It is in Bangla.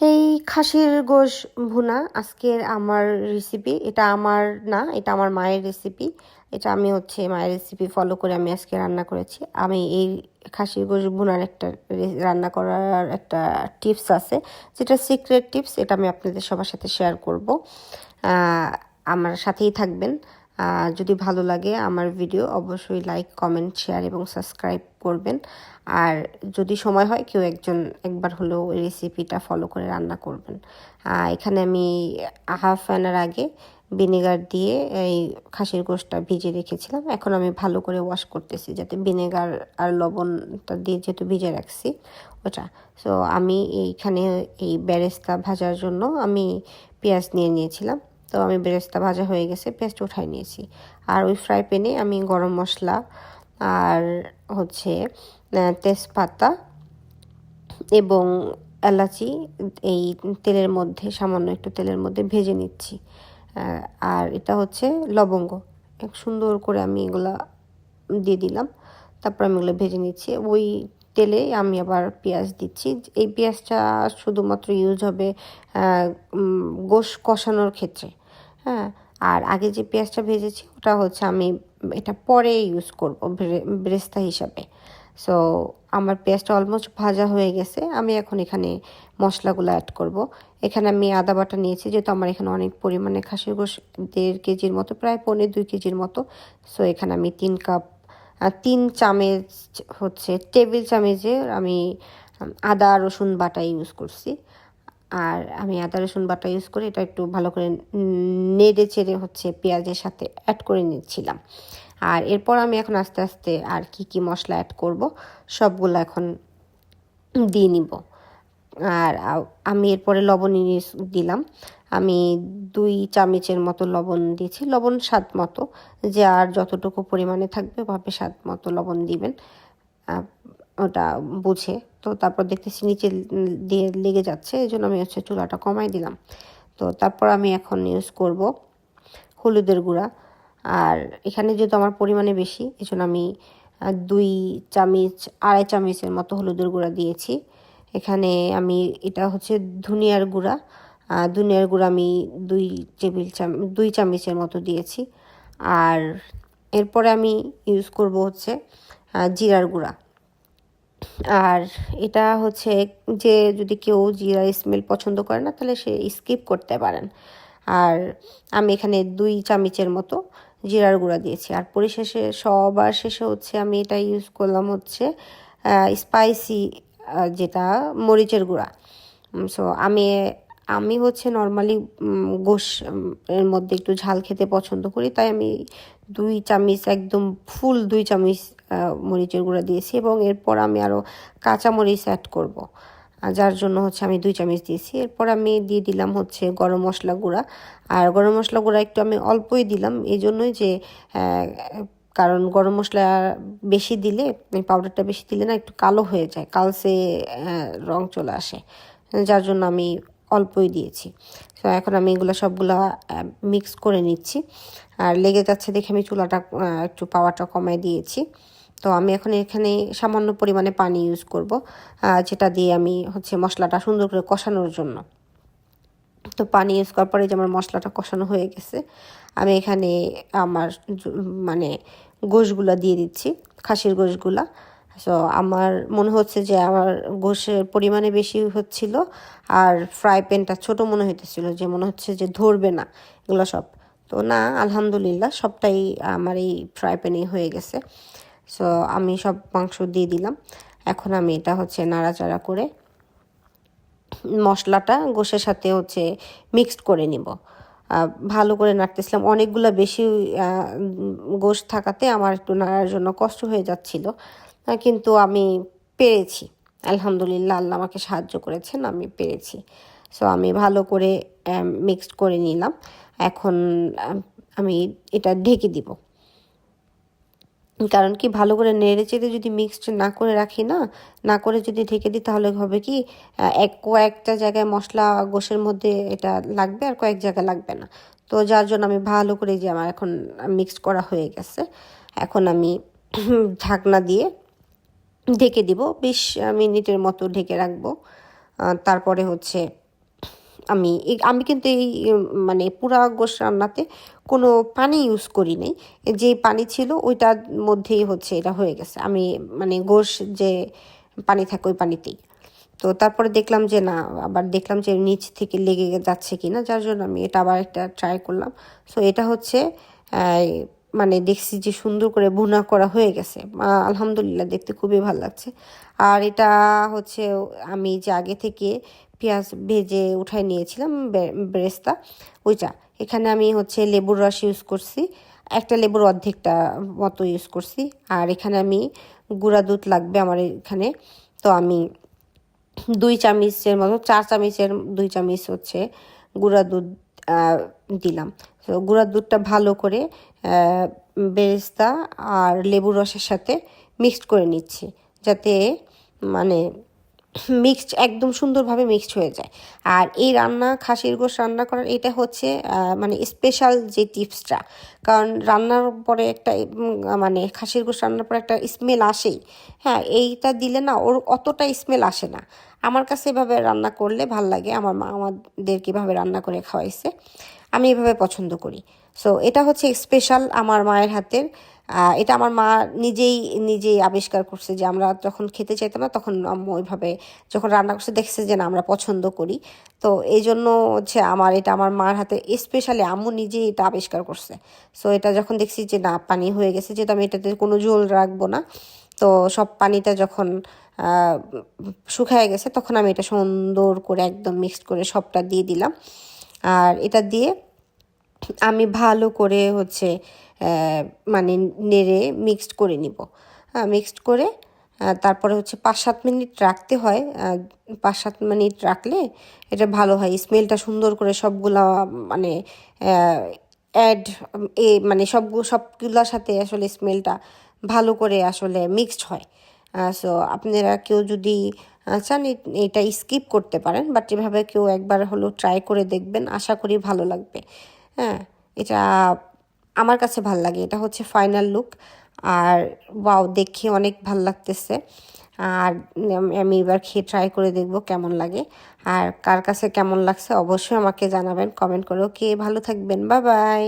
এই খাসির গোশ ভুনা, আজকের আমার রেসিপি এটা আমার না, এটা আমার মায়ের রেসিপি এটা আমি হচ্ছে মায়ের রেসিপি ফলো করে আমি আজকে রান্না করেছি। আমি এই খাসির গোশ ভুনার একটা রান্না করার একটা টিপস আছে। যেটা সিক্রেট টিপস এটা আমি আপনাদের সবার সাথে শেয়ার করব। আমার সাথেই থাকবেন। যদি ভালো লাগে আমার ভিডিও অবশ্যই লাইক কমেন্ট শেয়ার এবং সাবস্ক্রাইব করবেন। আর যদি সময় হয়, কেউ একজন একবার হলেও এই রেসিপিটা ফলো করে রান্না করবেন। এখানে আমি হাফ অ্যানার আগে ভিনেগার দিয়ে এই খাসির গোশটা ভিজে রেখেছিলাম। এখন আমি ভালো করে ওয়াশ করতেছি যাতে ভিনেগার আর লবণটা দিয়ে যেহেতু ভিজে রাখছি ওটা। সো আমি এইখানে এই ব্যারেস্তা ভাজার জন্য আমি পেঁয়াজ নিয়ে নিয়েছিলাম। তো আমি বেরেস্তা ভাজা হয়ে গেছে পেস্ট উঠাই নিয়েছি। আর ওই ফ্রাই প্যানে আমি গরম মশলা আর হচ্ছে তেজপাতা এবং এলাচি, এই তেলের মধ্যে, সামান্য একটু তেলের মধ্যে ভেজে নিচ্ছি। আর এটা হচ্ছে লবঙ্গ। এক সুন্দর করে আমি এগুলা দিয়ে দিলাম। তারপর আমি এগুলো ভেজে নিচ্ছি। ওই তেলে আমি আবার পেঁয়াজ দিচ্ছি। এই পেঁয়াজটা শুধুমাত্র ইউজ হবে গোশ কষানোর ক্ষেত্রে। হ্যাঁ আর আগে যে পেঁয়াজটা ভেজেছি, ওটা হচ্ছে আমি এটা পরে ইউজ করব ব্রেস্তা হিসাবে। সো আমার পেঁয়াজটা অলমোস্ট ভাজা হয়ে গেছে। আমি এখন এখানে মশলাগুলো অ্যাড করব। এখানে আমি আদা বাটা নিয়েছি, যেহেতু আমার এখানে অনেক পরিমাণে খাসির গোশ দেড় কেজির মতো, প্রায় পনেরো দুই কেজির মতো। সো এখানে আমি তিন কাপ তিন চামচ হচ্ছে টেবিল চামচের আমি আদা, রসুন, বাটা ইউজ করছি। আর আমি আদা, রসুন, বাটা ইউজ করে এটা একটু ভালো করে নেড়ে চেড়ে হচ্ছে পেঁয়াজের সাথে অ্যাড করে নিচ্ছিলাম। আর এরপর আমি এখন আস্তে আস্তে আর কি কি মশলা অ্যাড করব সবগুলো এখন দিয়ে নিব। আর আমি এরপরে লবণ দিলাম। আমি দুই চামচের মতো লবণ দিয়েছি, লবণ স্বাদ মতো। যে আর যতটুকু পরিমাণে থাকবে ওভাবে স্বাদ মতো লবণ দিবেন। ওটা বুঝে। তো তারপর দেখতেছি নিচে দিয়ে লেগে যাচ্ছে, এই জন্য আমি হচ্ছে চুলাটা কমাই দিলাম। তো তারপর আমি এখন ইউজ করব হলুদের গুঁড়া। আর এখানে যেহেতু আমার পরিমাণে বেশি এই জন্য আমি দুই চামচ, আড়াই চামচের মতো হলুদের গুঁড়া দিয়েছি। এখানে আমি, এটা হচ্ছে ধনিয়ার গুঁড়া। আহ, ধনিয়ার গুঁড়া আমি দুই টেবিল চাম দুই চামচের মতো দিয়েছি। আর এরপরে আমি ইউজ করব হচ্ছে জিরার গুঁড়া। আর এটা হচ্ছে যে যদি কেউ জিরা স্মেল পছন্দ করে না তাহলে সে স্কিপ করতে পারেন। আর আমি এখানে দুই চামচের মতো জিরার গুঁড়া দিয়েছি। আর পরিশেষে সবার শেষে হচ্ছে আমি এটা ইউজ করলাম হচ্ছে স্পাইসি যেটা মরিচের গুঁড়া। সো আমি আমি হচ্ছে নর্মালি উম, এর মধ্যে একটু ঝাল খেতে পছন্দ করি। তাই আমি দুই চামচ একদম ফুল দুই চামচ মরিচের গুঁড়া দিয়েছি এবং এরপর আমি আরও কাঁচা মরিচ অ্যাড করব। যার জন্য হচ্ছে আমি দুই চামচ দিয়েছি। এরপর আমি দিয়ে দিলাম হচ্ছে গরম মশলা গুঁড়া। আর গরম মশলা গুঁড়া একটু আমি অল্পই দিলাম। এই জন্যই যে কারণ গরম মশলা বেশি দিলে পাউডারটা বেশি দিলে না একটু কালো হয়ে যায় কালসে রং চলে আসে। যার জন্য আমি অল্পই দিয়েছি। তো এখন আমি এগুলো সবগুলো মিক্স করে নিচ্ছি। আর লেগে যাচ্ছে দেখে আমি চুলাটা একটু পাওয়ারটা কমায় দিয়েছি। তো আমি এখন এখানে সামান্য পরিমাণে পানি ইউজ করব যেটা দিয়ে আমি হচ্ছে মশলাটা সুন্দর করে কষানোর জন্য। তো পানি ইউজ করার পরে যে আমার মশলাটা কষানো হয়ে গেছে, আমি এখানে আমার মানে গোশগুলা দিয়ে দিচ্ছি, খাসির গোশগুলা। সো আমার মনে হচ্ছে যে আমার গোশের পরিমাণে বেশি হচ্ছিল আর ফ্রাই প্যানটা ছোট মনে হইতেছিল, যে মনে হচ্ছে যে ধরবে না এগুলো সব। তো না, আলহামদুলিল্লাহ সবটাই আমার এই ফ্রাই প্যানেই হয়ে গেছে। সো আমি সব মাংস দিয়ে দিলাম। এখন আমি এটা হচ্ছে নাড়াচাড়া করে মশলাটা গোশের সাথে হচ্ছে মিক্সড করে নিব। ভালো করে নাড়তেছিলাম। অনেকগুলো বেশি গোশ থাকাতে আমার একটু নাড়ার জন্য কষ্ট হয়ে যাচ্ছিল। কিন্তু আমি পেরেছি। আলহামদুলিল্লাহ আল্লাহ আমাকে সাহায্য করেছেন, আমি পেরেছি। সো আমি ভালো করে মিক্সড করে নিলাম। এখন আমি এটা ঢেকে দিব। কারণ কি, ভালো করে নেড়ে চেড়ে যদি মিক্সড না করে রাখি না না করে যদি ঢেকে দিই, তাহলে হবে কি এক, কয়েকটা জায়গায় মশলা গোশের মধ্যে এটা লাগবে আর কয়েক জায়গায় লাগবে না। তো যার জন্য আমি ভালো করে যে আমার এখন মিক্সড করা হয়ে গেছে। এখন আমি ঢাকনা দিয়ে ঢেকে দিব, বিশ মিনিটের মতো ঢেকে রাখব। তারপরে হচ্ছে আমি আমি কিন্তু এই মানে পুরা গোশ রান্নাতে কোনো পানি ইউজ করি নাই। যে পানি ছিল ওইটার মধ্যেই হচ্ছে এটা হয়ে গেছে। আমি মানে গোশ যে পানি থাকে ওই পানিতেই। তো তারপরে দেখলাম যে না, আবার দেখলাম যে নিচ থেকে লেগে যাচ্ছে কিনা, যার জন্য আমি এটা আবার একটা ট্রাই করলাম। সো এটা হচ্ছে মানে দেখছি যে সুন্দর করে ভুনা করা হয়ে গেছে। আলহামদুলিল্লাহ দেখতে খুবই ভালো লাগছে। আর এটা হচ্ছে আমি যে আগে থেকে পেঁয়াজ ভেজে উঠাই নিয়েছিলাম বেরেস্তা, ওইটা। এখানে আমি হচ্ছে লেবুর রস ইউজ করছি। একটা লেবুর অর্ধেকটা মতো ইউজ করছি। আর এখানে আমি গুঁড়া দুধ লাগবে আমার এখানে। তো আমি দুই চামচের মতো, চার চামচের দুই চামচ হচ্ছে গুঁড়া দুধ দিলাম। তো গুঁড়া দুধটা ভালো করে বেরেস্তা আর লেবুর রসের সাথে মিক্সড করে নিচ্ছি, যাতে মানে মিক্সড একদম সুন্দরভাবে মিক্সড হয়ে যায়। আর এই রান্না, খাসির গোশ রান্না করার এটা হচ্ছে মানে স্পেশাল যে টিপসটা কারণ রান্নার পরে একটা মানে খাসির গোশ রান্নার পরে একটা স্মেল আসেই। হ্যাঁ এইটা দিলে না ওর অতটা স্মেল আসে না। আমার কাছে এভাবে রান্না করলে ভালো লাগে, আমার মা আমাদেরকে এভাবে রান্না করে খাওয়াইছে, আমি এভাবে পছন্দ করি। সো এটা হচ্ছে স্পেশাল আমার মায়ের হাতের এটা আমার মা নিজেই নিজেই আবিষ্কার করছে যে আমরা যখন খেতে চাইতাম না, তখন আম্মু ওইভাবে যখন রান্না করছে দেখছে যে না, আমরা পছন্দ করি। তো এই জন্য হচ্ছে আমার, এটা আমার মার হাতে স্পেশালি আম্মু নিজেই এটা আবিষ্কার করছে। সো এটা যখন দেখছি যে না, পানি হয়ে গেছে, যেহেতু আমি এটাতে কোনো ঝোল রাখব না তো সব পানিটা যখন শুকায় গেছে, তখন আমি এটা সুন্দর করে একদম মিক্সড করে সবটা দিয়ে দিলাম। আর এটা দিয়ে আমি ভালো করে হচ্ছে মানে নেড়ে মিক্সড করে নিব। হ্যাঁ মিক্সড করে তারপরে হচ্ছে পাঁচ সাত মিনিট রাখতে হয়। পাঁচ সাত মিনিট রাখলে এটা ভালো হয়। স্মেলটা সুন্দর করে সবগুলা মানে অ্যাড এ মানে সব সবগুলোর সাথে আসলে স্মেলটা ভালো করে আসলে মিক্সড হয়। সো আপনারা কেউ যদি চান এটা স্কিপ করতে পারেন বাট এভাবে কেউ একবার হলো ট্রাই করে দেখবেন, আশা করি ভালো লাগবে। হ্যাঁ এটা আমার কাছে ভালো লাগে, এটা হচ্ছে ফাইনাল লুক আর ওয়াও দেখে অনেক ভালো লাগতেছে। আর আমি এবার খেয়ে ট্রাই করে দেখব কেমন লাগে। আর কার কাছে কেমন লাগছে অবশ্যই আমাকে জানাবেন কমেন্ট করে ওকে ভালো থাকবেন বাই বাই